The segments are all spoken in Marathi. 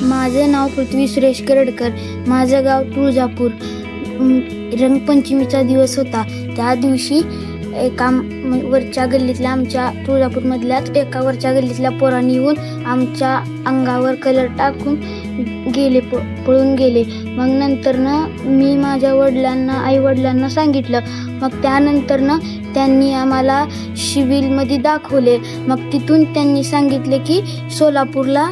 माझं नाव पृथ्वी सुरेश करडकर. माझं गाव तुळजापूर. रंगपंचमीचा दिवस होता. त्या दिवशी एका वरच्या गल्लीतल्या आमच्या तुळजापूरमधल्याच एका वरच्या गल्लीतल्या पोरांनी येऊन आमच्या अंगावर कलर टाकून गेले प पळून गेले. मग नंतरनं मी माझ्या वडिलांना आई वडिलांना सांगितलं. मग त्यानंतरनं त्यांनी आम्हाला शिविलमध्ये दाखवले. मग तिथून त्यांनी सांगितले की सोलापूरला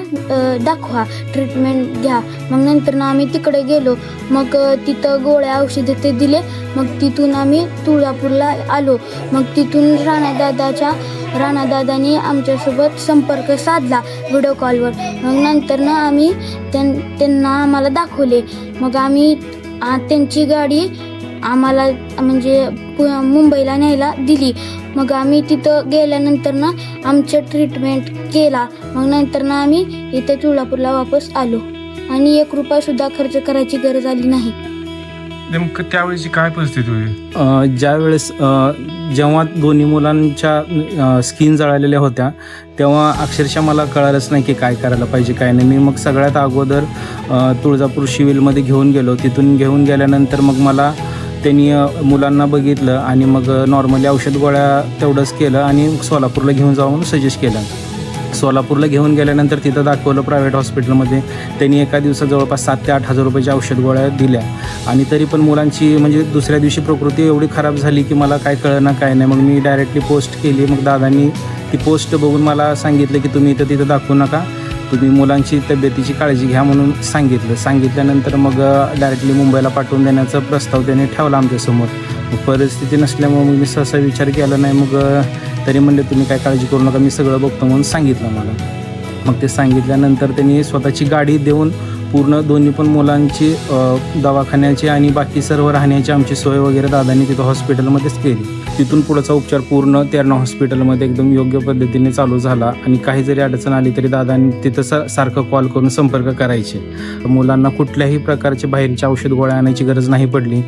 दाखवा ट्रीटमेंट घ्या. मग नंतरनं आम्ही तिकडे गेलो. मग तिथं गोळ्या औषधं ते दिले. मग तिथून आम्ही तुळजापूरला आलो. मग तिथून राणादादाच्या राणादादांनी आमच्यासोबत संपर्क साधला व्हिडिओ कॉलवर मग नंतरनं आम्ही त्यां त्यांना आम्हाला दाखवले. मग आम्ही त्यांची गाडी आम्हाला म्हणजे पु मुंबईला न्यायला दिली. मग आम्ही तिथं गेल्यानंतर ना आमचं ट्रीटमेंट केला. मग नंतर ना आम्ही इथं तुळजापूरला वापस आलो. आणि एक रुपयासुद्धा खर्च करायची गरज आली नाही. नेमकं त्यावेळेची काय परिस्थिती होती? ज्यावेळेस अ, जेव्हा दोन्ही मुलांच्या स्किन जळालेल्या होत्या तेव्हा अक्षरशः मला कळालंच नाही की काय करायला पाहिजे काय नाही. मी मग सगळ्यात अगोदर अ, तुळजापूर शिविलमध्ये घेऊन गेलो. तिथून घेऊन गेल्यानंतर मग मला त्यांनी अ, मुलांना बघितलं आणि मग नॉर्मली औषध गोळ्या तेवढंच केलं आणि सोलापूरला घेऊन जाऊन सजेस्ट केलं. सोलापूरला घेऊन गेल्यानंतर तिथं दाखवलं प्रायव्हेट हॉस्पिटलमध्ये त्यांनी एका दिवसात जवळपास सात ते आठ हजार रुपयाच्या औषध गोळ्या दिल्या. आणि तरी पण मुलांची म्हणजे दुसऱ्या दिवशी प्रकृती एवढी खराब झाली की मला काय कळलं ना काय नाही. मग मी डायरेक्टली पोस्ट केली. मग दादांनी ती पोस्ट बघून मला सांगितलं की तुम्ही इथं तिथं दाखवू नका. तुम्ही मुलांची तब्येतीची काळजी घ्या म्हणून सांगितलं. सांगितल्यानंतर मग डायरेक्टली मुंबईला पाठवून देण्याचा प्रस्ताव त्याने ठेवला आमच्यासमोर. परिस्थिती नसल्यामुळे मग मी सहसा विचार केला नाही. मग तरी म्हणले तुम्ही काय काळजी करू नका मी सगळं बघतो म्हणून सांगितलं मला. मग ते सांगितल्यानंतर त्यांनी स्वतःची गाडी देऊन पूर्ण दोन्ही पण मुलांची दवाखान्याची आणि बाकी सर्व राहण्याची आमची सोय वगैरे दादांनी तिथं हॉस्पिटलमध्येच केली. तिथून पुढचा उपचार पूर्ण तेरणा हॉस्पिटलमध्ये एकदम योग्य पद्धतीने चालू झाला आणि काही जरी अडचण आली तरी दादांनी तिथं सा सारखं कॉल करून संपर्क करायचे. मुलांना कुठल्याही प्रकारचे बाहेरची औषध गोळ्या आणायची गरज नाही पडली.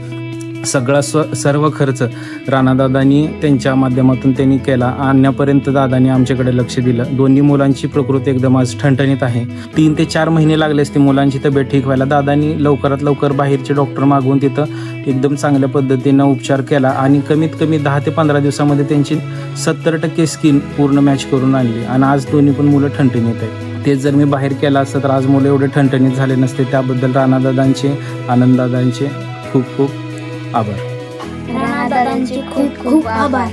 सगळा स्व सर्व खर्च राणादादांनी त्यांच्या माध्यमातून त्यांनी केला. आणण्यापर्यंत दादांनी आमच्याकडे लक्ष दिलं. दोन्ही मुलांची प्रकृती एकदम आज ठणठणीत आहे. तीन ते चार महिने लागले असते मुलांची तब्येत ठीक व्हायला. दादांनी लवकरात लवकर बाहेरचे डॉक्टर मागवून तिथं एकदम चांगल्या पद्धतीनं उपचार केला आणि कमीत कमी दहा ते पंधरा दिवसामध्ये त्यांची सत्तर टक्के स्किन पूर्ण मॅच करून आणली. आणि आज दोन्ही पण मुलं ठणठणीत आहेत. तेच जर मी बाहेर केलं असतं तर आज मुलं एवढे ठणठणीत झाले नसते. त्याबद्दल राणादादांचे आनंददादांचे खूप खूप आभार. राणादादांचे खूप खूप आभार.